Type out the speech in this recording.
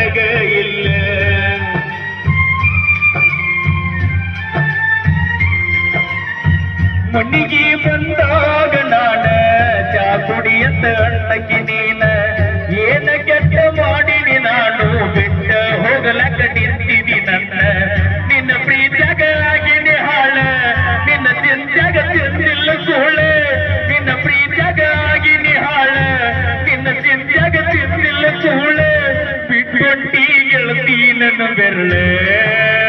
ನನಗೆ ಇಲ್ಲ. ಮಣ್ಣಿಗೆ ಬಂದಾಗ ನಾನ ಚಾ ಕುಡಿಯಂತ ಅಣ್ಣಕ್ಕೆ ನೀನ. ಏನ ಕೆಟ್ಟ ಮಾಡಿನಿ ನಾನು, ಬಿಟ್ಟ ಹೋಗಲಕ್ಕ ನಿಂತೀನಿ ನನ್ನ. ನಿನ್ನ ಪ್ರೀತಿಯಾಗ ಆಗಿನಿ ಹಾಳ, ನಿನ್ನ ಚಿಂತ್ಯಾಗ ತಿಂದಿಲ್ಲ பேர்ல